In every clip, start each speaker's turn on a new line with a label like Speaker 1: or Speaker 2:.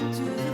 Speaker 1: to the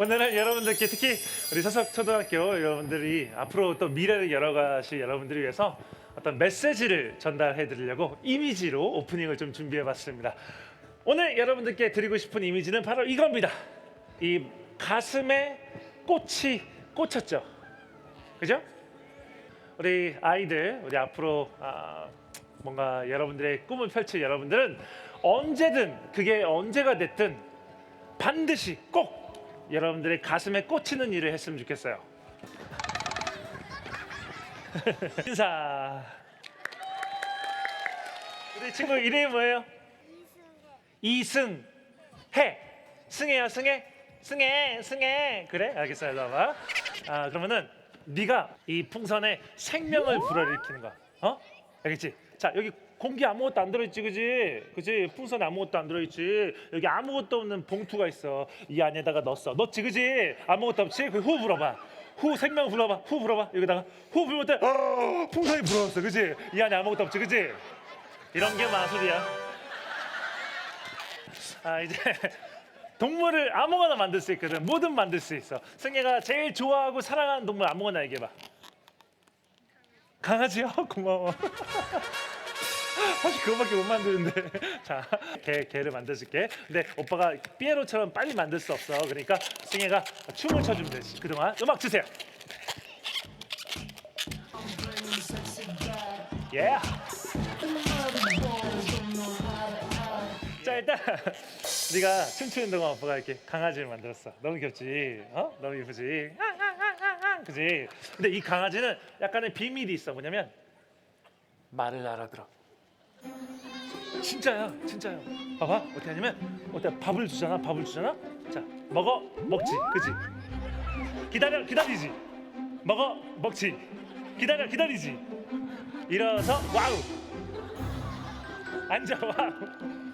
Speaker 1: 오늘은 여러분들께 특히 우리 서석 초등학교 여러분들이 앞으로 또 미래를 열어가실 여러분들을 위해서 어떤 메시지를 전달해 드리려고 이미지로 오프닝을 좀 준비해 봤습니다. 오늘 여러분들께 드리고 싶은 이미지는 바로 이겁니다. 이 가슴에 꽃이 꽂혔죠. 그죠? 우리 아이들, 우리 앞으로 아, 뭔가 여러분들의 꿈을 펼칠 여러분들은 언제든 그게 언제가 됐든 반드시 꼭 여러분들의 가슴에 꽂히는 일을 했으면 좋겠어요. 인사. 우리 친구 이름이 뭐예요? 이승 해. 승해야 승해. 승해 승해. 그래 알겠어요. 나봐. 아 그러면은 네가 이 풍선에 생명을 불어일으키는 거야. 어? 알겠지? 자 여기 공기 아무것도 안 들어있지 그지? 그지? 풍선에 아무것도 안 들어있지 여기 아무것도 없는 봉투가 있어 이 안에다가 넣었어 넣었지 그지? 아무것도 없지? 그후 불어봐 후 생명 불어봐 후 불어봐 여기다가 후 불면 때 어, 풍선이 불어왔어 그지? 이 안에 아무것도 없지 그지? 이런 게 마술이야 아 이제 동물을 아무거나 만들 수 있거든 뭐든 만들 수 있어 승혜가 제일 좋아하고 사랑하는 동물 아무거나 얘기해봐 강아지요? 고마워 사실 그거밖에 못 만드는데. 자 개, 개를 만들어줄게. 근데 오빠가 삐에로처럼 빨리 만들 수 없어. 그러니까 승혜가 춤을 춰주면 되지. 그동안 음악 주세요. 예 자 일단 네가 춤추는 동안 오빠가 이렇게 강아지를 만들었어. 너무 귀엽지? 어? 너무 예쁘지? 그지? 근데 이 강아지는 약간의 비밀이 있어. 뭐냐면 말을 알아들어 진짜야 진짜야. 봐봐 어떻게 하냐면 어때? 밥을 주잖아 밥을 주잖아? 자 먹어 먹지 그지 기다려 기다리지. 먹어 먹지. 기다려 기다리지. 일어서 와우. 앉아 와우.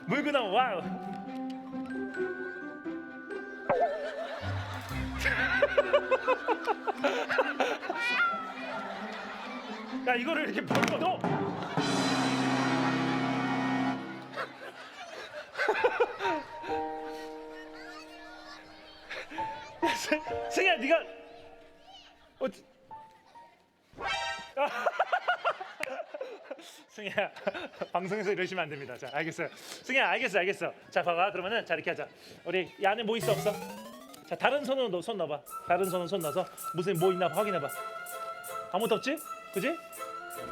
Speaker 1: 물고 나면 와우. 야 이거를 이렇게 벌고 너 야, 승- 승희야 네가 어, 승희야 방송에서 이러시면 안 됩니다. 자 알겠어요. 승희야 알겠어 알겠어. 자 봐봐 그러면은 자 이렇게 하자. 우리 이 안에 뭐 있어 없어? 자 다른 손으로 너, 손 넣어봐. 다른 손으로 손 넣어서 무슨 뭐 있나 확인해봐. 아무것도 없지? 그지?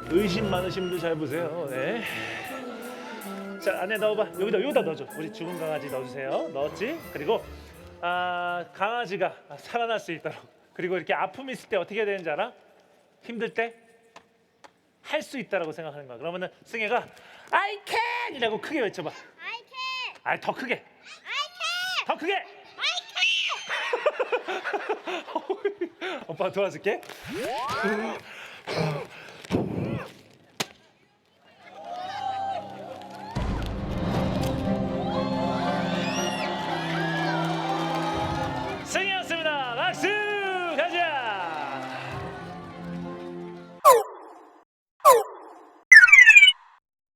Speaker 1: 의심 많으신 분들 잘 보세요. 네. 자 안에 넣어봐. 여기다 여기다 넣어줘. 우리 죽은 강아지 넣어주세요. 넣었지? 그리고 아 강아지가 살아날 수 있도록 그리고 이렇게 아픔 있을 때 어떻게 해야 되는지 알아? 힘들 때 할 수 있다라고 생각하는 거야. 그러면은 승혜가 I can이라고 크게 외쳐봐.
Speaker 2: I can.
Speaker 1: 아 더 크게,
Speaker 2: I can.
Speaker 1: 더 크게.
Speaker 2: I can.
Speaker 1: 오빠 도와줄게.